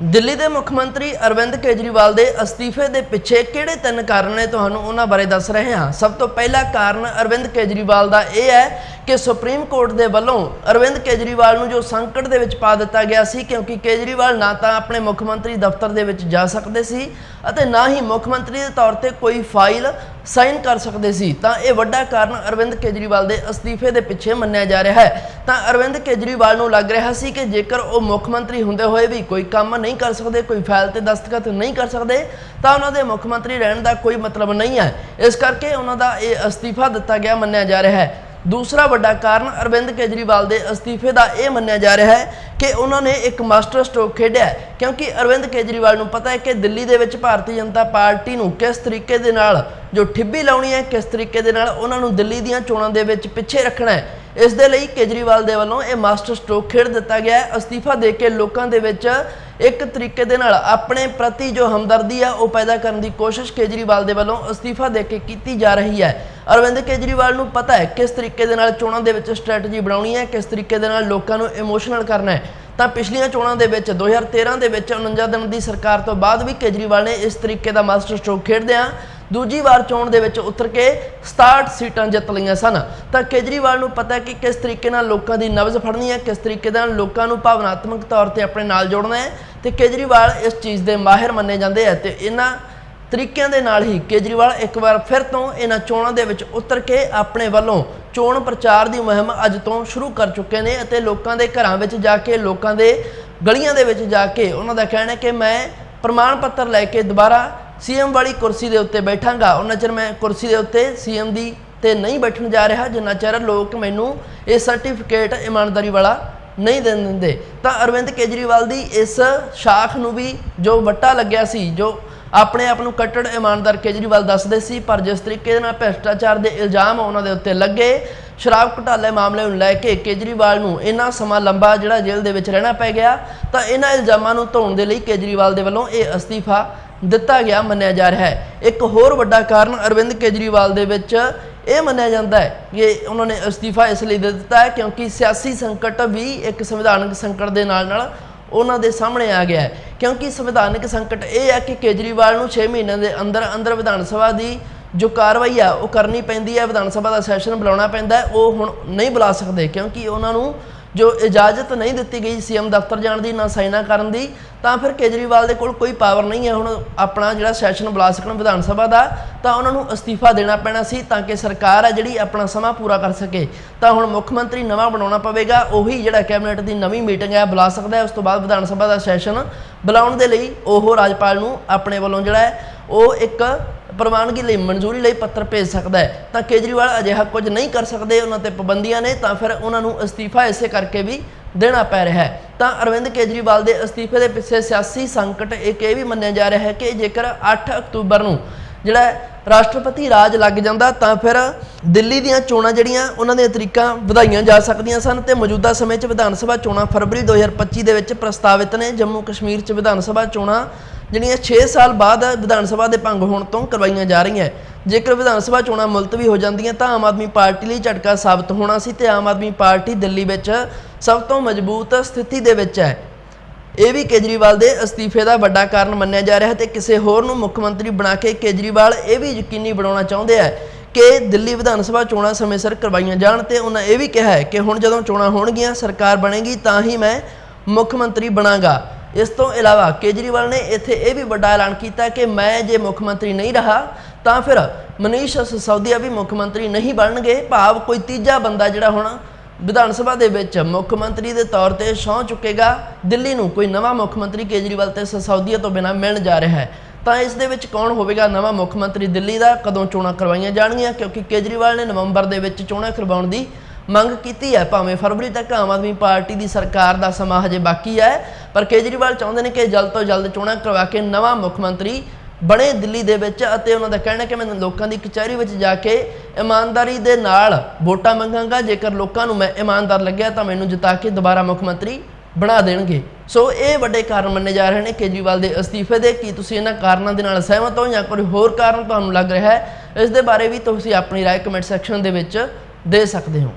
ਦਿੱਲੀ ਦੇ ਮੁੱਖ ਮੰਤਰੀ ਅਰਵਿੰਦ ਕੇਜਰੀਵਾਲ ਦੇ ਅਸਤੀਫੇ ਦੇ ਪਿੱਛੇ ਕਿਹੜੇ ਤਿੰਨ ਕਾਰਨ ਨੇ ਤੁਹਾਨੂੰ ਉਹਨਾਂ ਬਾਰੇ ਦੱਸ ਰਹੇ ਹਾਂ। ਸਭ ਤੋਂ ਪਹਿਲਾ ਕਾਰਨ ਅਰਵਿੰਦ ਕੇਜਰੀਵਾਲ ਦਾ ਇਹ ਹੈ ਕਿ ਸੁਪਰੀਮ ਕੋਰਟ ਦੇ ਵੱਲੋਂ ਅਰਵਿੰਦ ਕੇਜਰੀਵਾਲ ਨੂੰ ਜੋ ਸੰਕਟ ਦੇ ਵਿੱਚ ਪਾ ਦਿੱਤਾ ਗਿਆ ਸੀ, ਕਿਉਂਕਿ ਕੇਜਰੀਵਾਲ ਨਾ ਤਾਂ ਆਪਣੇ ਮੁੱਖ ਮੰਤਰੀ ਦਫ਼ਤਰ ਦੇ ਵਿੱਚ ਜਾ ਸਕਦੇ ਸੀ ਅਤੇ ਨਾ ਹੀ ਮੁੱਖ ਮੰਤਰੀ ਦੇ ਤੌਰ ਤੇ ਕੋਈ ਫਾਈਲ ਸਾਈਨ ਕਰ ਸਕਦੇ ਸੀ, ਤਾਂ ਇਹ ਵੱਡਾ ਕਾਰਨ ਅਰਵਿੰਦ ਕੇਜਰੀਵਾਲ ਦੇ ਅਸਤੀਫੇ ਦੇ ਪਿੱਛੇ ਮੰਨਿਆ ਜਾ ਰਿਹਾ ਹੈ। ਤਾਂ ਅਰਵਿੰਦ ਕੇਜਰੀਵਾਲ ਨੂੰ ਲੱਗ ਰਿਹਾ ਸੀ ਕਿ ਜੇਕਰ ਉਹ ਮੁੱਖ ਮੰਤਰੀ ਹੁੰਦੇ ਹੋਏ ਵੀ ਕੋਈ ਕੰਮ ਨਹੀਂ ਕਰ ਸਕਦੇ, ਕੋਈ ਫਾਈਲ ਤੇ ਦਸਤਖਤ ਨਹੀਂ ਕਰ ਸਕਦੇ, ਤਾਂ ਉਹਨਾਂ ਦੇ ਮੁੱਖ ਮੰਤਰੀ ਰਹਿਣ ਦਾ ਕੋਈ ਮਤਲਬ ਨਹੀਂ ਹੈ। ਇਸ ਕਰਕੇ ਉਹਨਾਂ ਦਾ ਇਹ ਅਸਤੀਫਾ ਦਿੱਤਾ ਗਿਆ, ਮੰਨਿਆ ਜਾ ਰਿਹਾ ਹੈ। ਦੂਸਰਾ ਵੱਡਾ ਕਾਰਨ ਅਰਵਿੰਦ ਕੇਜਰੀਵਾਲ ਦੇ ਅਸਤੀਫੇ ਦਾ ਇਹ ਮੰਨਿਆ ਜਾ ਰਿਹਾ ਹੈ ਕਿ ਉਹਨਾਂ ਨੇ ਇੱਕ ਮਾਸਟਰ ਸਟ੍ਰੋਕ ਖੇਡਿਆ ਕਿਉਂਕਿ ਅਰਵਿੰਦ ਕੇਜਰੀਵਾਲ ਨੂੰ ਪਤਾ ਹੈ ਕਿ ਦਿੱਲੀ ਦੇ ਵਿੱਚ ਭਾਰਤੀ ਜਨਤਾ ਪਾਰਟੀ ਨੂੰ ਕਿਸ ਤਰੀਕੇ ਦੇ ਨਾਲ ਜੋ ਠਿੱਬੀ ਲਾਉਣੀ ਹੈ, ਕਿਸ ਤਰੀਕੇ ਦੇ ਨਾਲ ਉਹਨਾਂ ਨੂੰ ਦਿੱਲੀ ਦੀਆਂ ਚੋਣਾਂ ਦੇ ਵਿੱਚ ਪਿੱਛੇ ਰੱਖਣਾ ਹੈ। ਇਸ ਦੇ ਲਈ ਕੇਜਰੀਵਾਲ ਦੇ ਵੱਲੋਂ ਇਹ ਮਾਸਟਰ ਸਟ੍ਰੋਕ ਖੇਡ ਦਿੱਤਾ ਗਿਆ ਹੈ। ਅਸਤੀਫਾ ਦੇ ਕੇ ਲੋਕਾਂ ਦੇ ਵਿੱਚ ਇੱਕ ਤਰੀਕੇ ਦੇ ਨਾਲ ਆਪਣੇ ਪ੍ਰਤੀ ਜੋ ਹਮਦਰਦੀ ਆ, ਉਹ ਪੈਦਾ ਕਰਨ ਦੀ ਕੋਸ਼ਿਸ਼ ਕੇਜਰੀਵਾਲ ਦੇ ਵੱਲੋਂ ਅਸਤੀਫਾ ਦੇ ਕੇ ਕੀਤੀ ਜਾ ਰਹੀ ਹੈ। ਅਰਵਿੰਦ ਕੇਜਰੀਵਾਲ ਨੂੰ ਪਤਾ ਹੈ ਕਿਸ ਤਰੀਕੇ ਦੇ ਨਾਲ ਚੋਣਾਂ ਦੇ ਵਿੱਚ ਸਟ੍ਰੈਟਜੀ ਬਣਾਉਣੀ ਹੈ, ਕਿਸ ਤਰੀਕੇ ਦੇ ਨਾਲ ਲੋਕਾਂ ਨੂੰ ਇਮੋਸ਼ਨਲ ਕਰਨਾ ਹੈ। ਤਾਂ ਪਿਛਲੀਆਂ ਚੋਣਾਂ ਦੇ ਵਿੱਚ 2013 ਦੇ ਵਿੱਚ 49 ਦਿਨ ਦੀ ਸਰਕਾਰ ਤੋਂ ਬਾਅਦ ਵੀ ਕੇਜਰੀਵਾਲ ਨੇ ਇਸ ਤਰੀਕੇ ਦਾ ਮਾਸਟਰ ਸਟ੍ਰੋਕ ਖੇਡਦਿਆਂ ਦੂਜੀ ਵਾਰ ਚੋਣ ਦੇ ਵਿੱਚ ਉਤਰ ਕੇ 67 ਸੀਟਾਂ ਜਿੱਤ ਲਈਆਂ ਸਨ। ਤਾਂ ਕੇਜਰੀਵਾਲ ਨੂੰ ਪਤਾ ਹੈ ਕਿ ਕਿਸ ਤਰੀਕੇ ਨਾਲ ਲੋਕਾਂ ਦੀ ਨਬਜ਼ ਫੜਨੀ ਹੈ, ਕਿਸ ਤਰੀਕੇ ਨਾਲ ਲੋਕਾਂ ਨੂੰ ਭਾਵਨਾਤਮਕ ਤੌਰ ਤੇ ਆਪਣੇ ਨਾਲ ਜੋੜਨਾ ਹੈ ਤੇ ਕੇਜਰੀਵਾਲ ਇਸ ਚੀਜ਼ ਦੇ ਮਾਹਿਰ ਮੰਨੇ ਜਾਂਦੇ ਆ ਤੇ ਇਹਨਾਂ ਤਰੀਕਿਆਂ ਦੇ ਨਾਲ ਹੀ ਕੇਜਰੀਵਾਲ ਇੱਕ ਵਾਰ ਫਿਰ ਤੋਂ ਇਹਨਾਂ ਚੋਣਾਂ ਦੇ ਵਿੱਚ ਉਤਰ ਕੇ ਆਪਣੇ ਵੱਲੋਂ ਚੋਣ ਪ੍ਰਚਾਰ ਦੀ ਮੁਹਿੰਮ ਅੱਜ ਤੋਂ ਸ਼ੁਰੂ ਕਰ ਚੁੱਕੇ ਨੇ ਅਤੇ ਲੋਕਾਂ ਦੇ ਘਰਾਂ ਵਿੱਚ ਜਾ ਕੇ, ਲੋਕਾਂ ਦੇ ਗਲੀਆਂ ਦੇ ਵਿੱਚ ਜਾ ਕੇ ਉਹਨਾਂ ਦਾ ਕਹਿਣਾ ਹੈ ਕਿ ਮੈਂ ਪ੍ਰਮਾਣ ਪੱਤਰ ਲੈ ਕੇ ਦੁਬਾਰਾ ਸੀਐਮ ਵਾਲੀ ਕੁਰਸੀ ਦੇ ਉੱਤੇ ਬੈਠਾਂਗਾ। ਉਹਨਾਂ ਚਿਰ ਮੈਂ ਕੁਰਸੀ ਦੇ ਉੱਤੇ ਸੀਐਮ ਦੀ ਤੇ ਨਹੀਂ ਬੈਠਣ ਜਾ ਰਿਹਾ, ਜਿੰਨਾ ਚਿਰ ਲੋਕ ਮੈਨੂੰ ਇਹ ਸਰਟੀਫਿਕੇਟ ਇਮਾਨਦਾਰੀ ਵਾਲਾ ਨਹੀਂ ਦੇਣ ਦਿੰਦੇ। ਤਾਂ ਅਰਵਿੰਦ ਕੇਜਰੀਵਾਲ ਦੀ ਇਸ ਸ਼ਾਖ ਨੂੰ ਵੀ ਜੋ ਵੱਟਾ ਲੱਗਿਆ ਸੀ, ਜੋ ਆਪਣੇ ਆਪ ਨੂੰ ਕੱਟੜ ਇਮਾਨਦਾਰ ਕੇਜਰੀਵਾਲ ਦੱਸਦੇ ਸੀ, ਪਰ ਜਿਸ ਤਰੀਕੇ ਦੇ ਨਾਲ ਭ੍ਰਿਸ਼ਟਾਚਾਰ ਦੇ ਇਲਜ਼ਾਮ ਉਹਨਾਂ ਦੇ ਉੱਤੇ ਲੱਗੇ, ਸ਼ਰਾਬ ਘੁਟਾਲੇ ਮਾਮਲੇ ਨੂੰ ਲੈ ਕੇ ਕੇਜਰੀਵਾਲ ਨੂੰ ਇੰਨਾ ਸਮਾਂ ਲੰਬਾ ਜਿਹੜਾ ਜੇਲ੍ਹ ਦੇ ਵਿੱਚ ਰਹਿਣਾ ਪੈ ਗਿਆ, ਤਾਂ ਇਹਨਾਂ ਇਲਜ਼ਾਮਾਂ ਨੂੰ ਧੋਣ ਦੇ ਲਈ ਕੇਜਰੀਵਾਲ ਦੇ ਵੱਲੋਂ ਇਹ ਅਸਤੀਫਾ ਦਿੱਤਾ ਗਿਆ ਮੰਨਿਆ ਜਾ ਰਿਹਾ ਹੈ। ਇੱਕ ਹੋਰ ਵੱਡਾ ਕਾਰਨ ਅਰਵਿੰਦ ਕੇਜਰੀਵਾਲ ਦੇ ਵਿੱਚ ਇਹ ਮੰਨਿਆ ਜਾਂਦਾ ਹੈ ਕਿ ਉਹਨਾਂ ਨੇ ਅਸਤੀਫਾ ਇਸ ਲਈ ਦੇ ਦਿੱਤਾ ਹੈ ਕਿਉਂਕਿ ਸਿਆਸੀ ਸੰਕਟ ਵੀ ਇੱਕ ਸੰਵਿਧਾਨਕ ਸੰਕਟ ਦੇ ਨਾਲ ਨਾਲ ਉਹਨਾਂ ਦੇ ਸਾਹਮਣੇ ਆ ਗਿਆ ਹੈ। ਕਿਉਂਕਿ ਸੰਵਿਧਾਨਕ ਸੰਕਟ ਇਹ ਹੈ ਕਿ ਕੇਜਰੀਵਾਲ ਨੂੰ 6 ਮਹੀਨਿਆਂ ਦੇ ਅੰਦਰ ਅੰਦਰ ਵਿਧਾਨ ਸਭਾ ਦੀ ਜੋ ਕਾਰਵਾਈ ਆ, ਉਹ ਕਰਨੀ ਪੈਂਦੀ ਹੈ। ਵਿਧਾਨ ਸਭਾ ਦਾ ਸੈਸ਼ਨ ਬੁਲਾਉਣਾ ਪੈਂਦਾ ਉਹ ਹੁਣ ਨਹੀਂ ਬੁਲਾ ਸਕਦੇ ਕਿਉਂਕਿ ਉਹਨਾਂ ਨੂੰ ਜੋ ਇਜਾਜ਼ਤ ਨਹੀਂ ਦਿੱਤੀ ਗਈ ਸੀਐਮ ਦਫ਼ਤਰ ਜਾਣ ਦੀ, ਨਾ ਸਾਈਨਾ ਕਰਨ ਦੀ, ਤਾਂ ਫਿਰ ਕੇਜਰੀਵਾਲ ਦੇ ਕੋਲ ਕੋਈ ਪਾਵਰ ਨਹੀਂ ਹੈ। ਹੁਣ ਆਪਣਾ ਜਿਹੜਾ ਸੈਸ਼ਨ ਬੁਲਾ ਸਕਣ ਵਿਧਾਨ ਸਭਾ ਦਾ, ਤਾਂ ਉਹਨਾਂ ਨੂੰ ਅਸਤੀਫਾ ਦੇਣਾ ਪੈਣਾ ਸੀ ਤਾਂ ਕਿ ਸਰਕਾਰ ਹੈ ਜਿਹੜੀ ਆਪਣਾ ਸਮਾਂ ਪੂਰਾ ਕਰ ਸਕੇ। ਤਾਂ ਹੁਣ ਮੁੱਖ ਮੰਤਰੀ ਨਵਾਂ ਬਣਾਉਣਾ ਪਵੇਗਾ, ਉਹੀ ਜਿਹੜਾ ਕੈਬਨਿਟ ਦੀ ਨਵੀਂ ਮੀਟਿੰਗ ਹੈ, ਬੁਲਾ ਸਕਦਾ ਹੈ। ਉਸ ਤੋਂ ਬਾਅਦ ਵਿਧਾਨ ਸਭਾ ਦਾ ਸੈਸ਼ਨ ਬੁਲਾਉਣ ਦੇ ਲਈ ਉਹ ਰਾਜਪਾਲ ਨੂੰ ਆਪਣੇ ਵੱਲੋਂ ਜਿਹੜਾ ਹੈ, ਉਹ ਇੱਕ ਪ੍ਰਵਾਨਗੀ ਲਈ ਮਨਜ਼ੂਰੀ ਲਈ ਪੱਤਰ ਭੇਜ ਸਕਦਾ ਹੈ। ਤਾਂ ਕੇਜਰੀਵਾਲ ਅਜਿਹਾ ਕੁਝ ਨਹੀਂ ਕਰ ਸਕਦੇ, ਉਹਨਾਂ ਤੇ ਪਾਬੰਦੀਆਂ ਨੇ, ਤਾਂ ਫਿਰ ਉਹਨਾਂ ਨੂੰ ਅਸਤੀਫਾ ਇਸੇ ਕਰਕੇ ਵੀ ਦੇਣਾ ਪੈ ਰਿਹਾ ਹੈ। ਤਾਂ ਅਰਵਿੰਦ ਕੇਜਰੀਵਾਲ ਦੇ ਅਸਤੀਫੇ ਦੇ ਪਿੱਛੇ ਸਿਆਸੀ ਸੰਕਟ ਇੱਕ ਇਹ ਵੀ ਮੰਨਿਆ ਜਾ ਰਿਹਾ ਹੈ ਕਿ ਜੇਕਰ 8 ਅਕਤੂਬਰ ਨੂੰ ਜਿਹੜਾ ਰਾਸ਼ਟਰਪਤੀ ਰਾਜ ਲੱਗ ਜਾਂਦਾ, ਤਾਂ ਫਿਰ ਦਿੱਲੀ ਦੀਆਂ ਚੋਣਾਂ ਜਿਹੜੀਆਂ, ਉਹਨਾਂ ਦੀਆਂ ਤਰੀਕਾਂ ਵਧਾਈਆਂ ਜਾ ਸਕਦੀਆਂ ਸਨ ਤੇ ਮੌਜੂਦਾ ਸਮੇਂ 'ਚ ਵਿਧਾਨ ਸਭਾ ਚੋਣਾਂ ਫਰਵਰੀ 2025 ਦੇ ਵਿੱਚ ਪ੍ਰਸਤਾਵਿਤ ਨੇ। ਜੰਮੂ ਕਸ਼ਮੀਰ 'ਚ ਵਿਧਾਨ ਸਭਾ ਚੋਣਾਂ ਜਿਹੜੀਆਂ 6 ਸਾਲ ਬਾਅਦ ਵਿਧਾਨ ਸਭਾ ਦੇ ਭੰਗ ਹੋਣ ਤੋਂ ਕਰਵਾਈਆਂ ਜਾ ਰਹੀਆਂ ਜੇਕਰ ਵਿਧਾਨ ਸਭਾ ਚੋਣਾਂ ਮੁਲਤਵੀ ਹੋ ਜਾਂਦੀਆਂ, ਤਾਂ ਆਮ ਆਦਮੀ ਪਾਰਟੀ ਲਈ ਝਟਕਾ ਸਾਬਤ ਹੋਣਾ ਸੀ ਤੇ ਆਮ ਆਦਮੀ ਪਾਰਟੀ ਦਿੱਲੀ ਵਿੱਚ ਸਭ ਤੋਂ ਮਜ਼ਬੂਤ ਸਥਿਤੀ ਦੇ ਵਿੱਚ ਹੈ। ਇਹ ਵੀ ਕੇਜਰੀਵਾਲ ਦੇ ਅਸਤੀਫੇ ਦਾ ਵੱਡਾ ਕਾਰਨ ਮੰਨਿਆ ਜਾ ਰਿਹਾ ਹੈ ਤੇ ਕਿਸੇ ਹੋਰ ਨੂੰ ਮੁੱਖ ਮੰਤਰੀ ਬਣਾ ਕੇ ਕੇਜਰੀਵਾਲ ਇਹ ਵੀ ਯਕੀਨੀ ਬਣਾਉਣਾ ਚਾਹੁੰਦੇ ਆ ਕਿ ਦਿੱਲੀ ਵਿਧਾਨ ਸਭਾ ਚੋਣਾਂ ਸਮੇਂ ਸਿਰ ਕਰਵਾਈਆਂ ਜਾਣ ਤੇ ਉਹਨਾਂ ਇਹ ਵੀ ਕਿਹਾ ਹੈ ਕਿ ਹੁਣ ਜਦੋਂ ਚੋਣਾਂ ਹੋਣਗੀਆਂ, ਸਰਕਾਰ ਬਣੇਗੀ, ਤਾਂ ਹੀ ਮੈਂ ਮੁੱਖ ਮੰਤਰੀ ਬਣਾਂਗਾ। ਇਸ ਤੋਂ ਇਲਾਵਾ ਕੇਜਰੀਵਾਲ ਨੇ ਇੱਥੇ ਇਹ ਵੀ ਵੱਡਾ ਐਲਾਨ ਕੀਤਾ ਕਿ ਮੈਂ ਜੇ ਮੁੱਖ ਮੰਤਰੀ ਨਹੀਂ ਰਹਾ, ਤਾਂ ਫਿਰ ਮਨੀਸ਼ ਸਿਸੋਦੀਆ ਵੀ ਮੁੱਖ ਮੰਤਰੀ ਨਹੀਂ ਬਣਨਗੇ। ਭਾਵ ਕੋਈ ਤੀਜਾ ਬੰਦਾ ਜਿਹੜਾ ਹੁਣ ਵਿਧਾਨ ਸਭਾ ਦੇ ਵਿੱਚ ਮੁੱਖ ਮੰਤਰੀ ਦੇ ਤੌਰ ਤੇ ਸਹੁੰ ਚੁੱਕੇਗਾ, ਦਿੱਲੀ ਨੂੰ ਕੋਈ ਨਵਾਂ ਮੁੱਖ ਮੰਤਰੀ ਕੇਜਰੀਵਾਲ ਤੇ ਸਿਸੋਦੀਆ ਤੋਂ ਬਿਨਾਂ ਮਿਲਣ ਜਾ ਰਿਹਾ ਹੈ। ਤਾਂ ਇਸ ਦੇ ਵਿੱਚ ਕੌਣ ਹੋਵੇਗਾ ਨਵਾਂ ਮੁੱਖ ਮੰਤਰੀ ਦਿੱਲੀ ਦਾ? ਕਦੋਂ ਚੋਣਾਂ ਕਰਵਾਈਆਂ ਜਾਣਗੀਆਂ? ਕਿਉਂਕਿ ਕੇਜਰੀਵਾਲ ਨੇ ਨਵੰਬਰ ਦੇ ਵਿੱਚ ਚੋਣਾਂ ਕਰਵਾਉਣ ਦੀ ਮੰਗ ਕੀਤੀ ਹੈ ਭਾਵੇਂ ਫਰਵਰੀ ਤੱਕ ਆਮ ਆਦਮੀ ਪਾਰਟੀ ਦੀ ਸਰਕਾਰ ਦਾ ਸਮਾਂ ਹਜੇ ਬਾਕੀ ਹੈ ਪਰ ਕੇਜਰੀਵਾਲ ਚਾਹੁੰਦੇ ਨੇ ਕਿ ਜਲਦ ਤੋਂ ਜਲਦ ਚੋਣਾਂ ਕਰਵਾ ਕੇ ਨਵਾਂ ਮੁੱਖ ਮੰਤਰੀ ਬਣੇ ਦਿੱਲੀ ਦੇ ਵਿੱਚ ਅਤੇ ਉਹਨਾਂ ਦਾ ਕਹਿਣਾ ਕਿ ਮੈਂ ਲੋਕਾਂ ਦੀ ਕਚਹਿਰੀ ਵਿੱਚ ਜਾ ਕੇ ਇਮਾਨਦਾਰੀ ਦੇ ਨਾਲ ਵੋਟਾਂ ਮੰਗਾਂਗਾ ਜੇਕਰ ਲੋਕਾਂ ਨੂੰ ਮੈਂ ਇਮਾਨਦਾਰ ਲੱਗਿਆ ਤਾਂ ਮੈਨੂੰ ਜਿਤਾ ਕੇ ਦੁਬਾਰਾ ਮੁੱਖ ਮੰਤਰੀ ਬਣਾ ਦੇਣਗੇ ਸੋ ਇਹ ਵੱਡੇ ਕਾਰਨ ਮੰਨੇ ਜਾ ਰਹੇ ਨੇ ਕੇਜਰੀਵਾਲ ਦੇ ਅਸਤੀਫੇ ਦੇ ਕੀ ਤੁਸੀਂ ਇਹਨਾਂ ਕਾਰਨਾਂ ਦੇ ਨਾਲ ਸਹਿਮਤ ਹੋ ਜਾਂ ਕੋਈ ਹੋਰ ਕਾਰਨ ਤੁਹਾਨੂੰ ਲੱਗ ਰਿਹਾ ਹੈ ਇਸ ਦੇ ਬਾਰੇ ਵੀ ਤੁਸੀਂ ਆਪਣੀ رائے ਕਮੈਂਟ ਸੈਕਸ਼ਨ ਦੇ ਵਿੱਚ ਦੇ ਸਕਦੇ ਹੋ